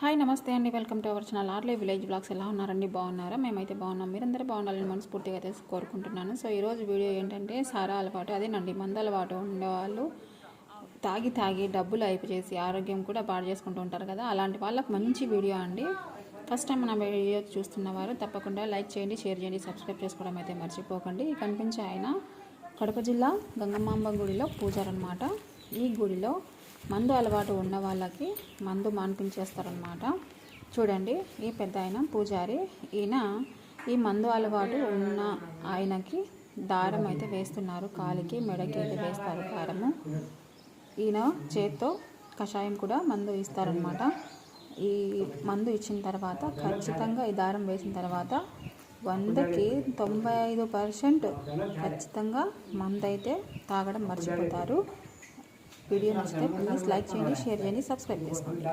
Hi నమస్తే అండి. Welcome to our channel ఆర్లే విలేజ్ బ్లాగ్స్. ఎలా ఉన్నారండి? బాగున్నారా? మేమైతే బాగున్నాం. మీరందరూ బాగుండాలని మనస్ఫూర్తిగా అయితే కోరుకుంటున్నాను. సో ఈరోజు వీడియో ఏంటంటే సారా అలవాటు. అదేనండి మందు అలవాటు ఉండేవాళ్ళు తాగి తాగి డబ్బులు అయిపు చేసి ఆరోగ్యం కూడా పాడు చేసుకుంటూ ఉంటారు కదా. అలాంటి వాళ్ళకి మంచి వీడియో అండి. ఫస్ట్ టైం మన వీడియో చూస్తున్న వారు తప్పకుండా లైక్ చేయండి షేర్ చేయండి సబ్స్క్రైబ్ చేసుకోవడం అయితే మర్చిపోకండి. కనిపించే ఆయన కడప జిల్లా గంగమాంబ గుడిలో పూజారనమాట ఈ గుడిలో మందు అలవాటు ఉన్న వాళ్ళకి మందు మాన్పించేస్తారనమాట చూడండి ఈ పెద్ద ఆయన పూజారి ఈయన ఈ మందు అలవాటు ఉన్న ఆయనకి దారం అయితే వేస్తున్నారు. కాలికి మెడకి అయితే వేస్తారు దారము. ఈయన చేత్తో కషాయం కూడా మందు ఇస్తారనమాట ఈ మందు ఇచ్చిన తర్వాత ఖచ్చితంగా ఈ దారం వేసిన తర్వాత వందకి తొంభై ఐదు పర్సెంట్ ఖచ్చితంగా మందు అయితే తాగడం మర్చిపోతారు. వీడియో నచ్చితే ప్లీజ్ లైక్ చేయండి షేర్ చేయండి సబ్స్క్రైబ్ చేసుకోండి.